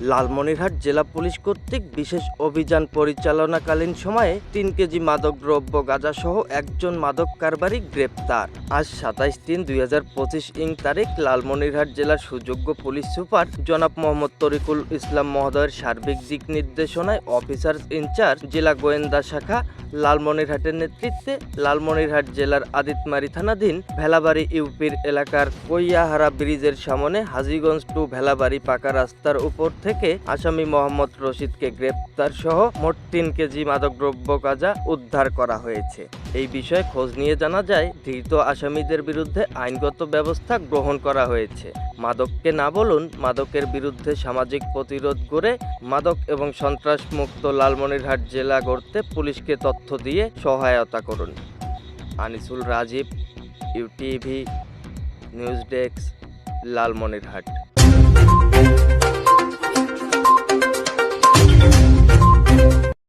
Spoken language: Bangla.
লালমনিরহাট জেলা পুলিশ কর্তৃক বিশেষ অভিযান পরিচালনাকালীন সময়ে তিন কেজি মাদক দ্রব্য গাঁজাসহ একজন মাদক কারবারি গ্রেপ্তার। আজ সাতাইশ তিন দুই হাজার পঁচিশ ইং তারিখ লালমনিরহাট জেলার সুযোগ্য পুলিশ সুপার জনাব মোহাম্মদ তরিকুল ইসলাম মহোদয়ের সার্বিক দিক নির্দেশনায় অফিসার ইনচার্জ জেলা গোয়েন্দা শাখা লালমনিরহাটের নেতৃত্বে লালমনিরহাট জেলার আদিতমারি থানাধীন ভেলাবাড়ি ইউপির এলাকার কৈয়াহারা ব্রিজের সামনে হাজীগঞ্জ টু ভেলাবাড়ি পাকা রাস্তার উপর থেকে আসামি মোহাম্মদ রশিদকে গ্রেপ্তার সহ মোট তিন কেজি মাদকদ্রব্য গাঁজা উদ্ধার করা হয়েছে। এই বিষয়ে খোঁজ নিয়ে জানা যায়, ধৃত আসামিদের বিরুদ্ধে আইনগত ব্যবস্থা গ্রহণ করা হয়েছে। মাদককে না বলুন, মাদকের বিরুদ্ধে সামাজিক প্রতিরোধ গড়ে মাদক এবং সন্ত্রাস মুক্ত লালমনিরহাট জেলা গড়তে পুলিশকে তথ্য দিয়ে সহায়তা করুন। Anisul Rajib UTV news desk Lalmonirhat.